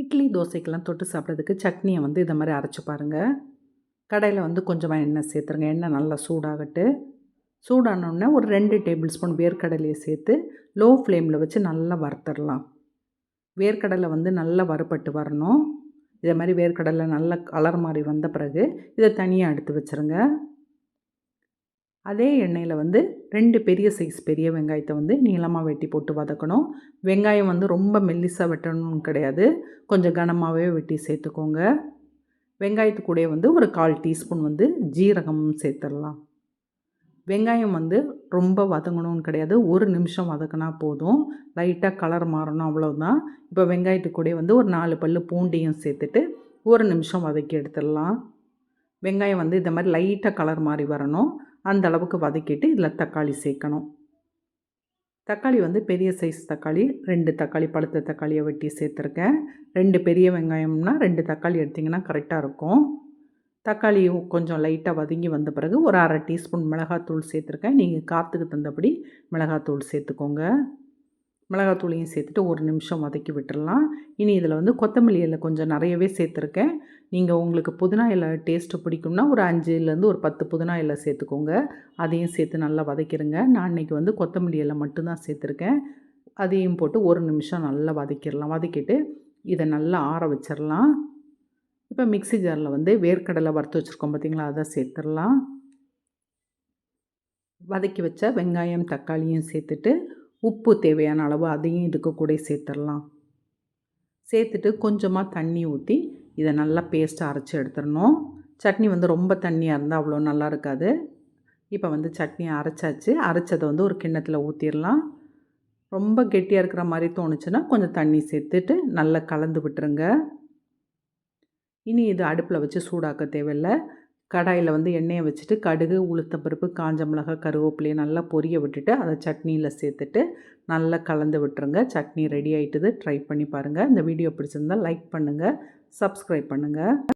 இட்லி தோசைக்கெல்லாம் தொட்டு சாப்பிட்றதுக்கு சட்னியை வந்து இதை மாதிரி அரைச்சி பாருங்கள் கடையில் வந்து கொஞ்சமாக எண்ணெய் சேர்த்துருங்க. எண்ணெய் நல்லா சூடாகட்டு. சூடானோடனே ஒரு ரெண்டு டேபிள் ஸ்பூன் வேர்க்கடலையை சேர்த்து லோ ஃப்ளேமில் வச்சு நல்லா வறுத்துடலாம் வேர்க்கடலை வந்து நல்லா வறுபட்டு வரணும். இதே மாதிரி வேர்க்கடலை நல்லா கலர் மாதிரி வந்த பிறகு இதை தனியாக எடுத்து வச்சுருங்க. அதே எண்ணெயில் வந்து ரெண்டு பெரிய சைஸ் பெரிய வெங்காயத்தை வந்து நீளமாக வெட்டி போட்டு வதக்கணும். வெங்காயம் வந்து ரொம்ப மெல்லிசாக வெட்டணும்னு கிடையாது. கொஞ்சம் கனமாகவே வெட்டி சேர்த்துக்கோங்க. வெங்காயத்து கூட வந்து ஒரு கால் டீஸ்பூன் வந்து ஜீரகம் சேர்த்துடலாம். வெங்காயம் வந்து ரொம்ப வதங்கணும்னு கிடையாது. ஒரு நிமிஷம் வதக்கினா போதும். லைட்டாக கலர் மாறணும் அவ்வளோதான் இப்போ வெங்காயத்து கூட வந்து ஒரு நாலு பல் பூண்டையும் சேர்த்துட்டு ஒரு நிமிஷம் வதக்கி எடுத்துடலாம். வெங்காயம் வந்து இந்த மாதிரி லைட்டாக கலர் மாறி வரணும். அந்த அளவுக்கு வதக்கிட்டு இதில் தக்காளி சேர்க்கணும். தக்காளி வந்து பெரிய சைஸ் தக்காளி ரெண்டு தக்காளி பழுத்த தக்காளியை வெட்டி சேர்த்துருக்கேன். ரெண்டு பெரிய வெங்காயம்னா ரெண்டு தக்காளி எடுத்திங்கன்னா கரெக்டாக இருக்கும். தக்காளி கொஞ்சம் லைட்டாக வதங்கி வந்த பிறகு ஒரு அரை டீஸ்பூன் மிளகாத்தூள் சேர்த்துருக்கேன். நீங்கள் காற்றுக்கு தந்தபடி மிளகாத்தூள் சேர்த்துக்கோங்க. மிளகாத்தூளையும் சேர்த்துட்டு ஒரு நிமிஷம் வதக்கி விட்டுடலாம். இனி இதில் வந்து கொத்தமல்லி இலை கொஞ்சம் நிறையவே சேர்த்துருக்கேன். நீங்கள் உங்களுக்கு புதினா இலை டேஸ்ட்டு பிடிக்கும்னா ஒரு அஞ்சுலேருந்து ஒரு பத்து புதினா இலை சேர்த்துக்கோங்க. அதையும் சேர்த்து நல்லா வதக்கிடுங்க நான் இன்றைக்கி வந்து கொத்தமல்லி இலை மட்டும்தான் சேர்த்துருக்கேன். அதையும் போட்டு ஒரு நிமிஷம் நல்லா வதக்கிடலாம். வதக்கிட்டு இதை நல்லா ஆற வச்சிடலாம். இப்போ மிக்சி ஜாரில் வந்து வேர்க்கடலை வறுத்து வச்சுருக்கோம் பார்த்திங்களா? அதை சேர்த்துடலாம். வதக்கி வச்ச வெங்காயம் தக்காளியும் சேர்த்துட்டு உப்பு தேவையான அளவு அதையும் இதுக்கு கூட சேர்த்துடலாம். சேர்த்துட்டு கொஞ்சமாக தண்ணி ஊற்றி இதை நல்லா பேஸ்ட்டாக அரைச்சி எடுத்துடணும். சட்னி வந்து ரொம்ப தண்ணியாக இருந்தால் அவ்வளோ நல்லா இருக்காது. இப்போ வந்து சட்னியை அரைச்சாச்சு. அரைச்சதை வந்து ஒரு கிண்ணத்தில் ஊற்றிடலாம் ரொம்ப கெட்டியாக இருக்கிற மாதிரி தோணுச்சுன்னா கொஞ்சம் தண்ணி சேர்த்துட்டு நல்லா கலந்து விட்டுருங்க. இனி இது அடுப்பில் வச்சு சூடாக்க தேவையில்லை. கடாயில் வந்து எண்ணெயை வச்சுட்டு கடுகு உளுத்தப்பருப்பு காஞ்ச மிளகாய் கருவேப்பிலையை நல்லா பொரிய விட்டுட்டு அதை சட்னியில் சேர்த்துட்டு நல்லா கலந்து விட்டுருங்க. சட்னி ரெடி ஆகிட்டுது ட்ரை பண்ணி பாருங்கள் இந்த வீடியோ பிடிச்சிருந்தால் லைக் பண்ணுங்கள் சப்ஸ்கிரைப் பண்ணுங்கள்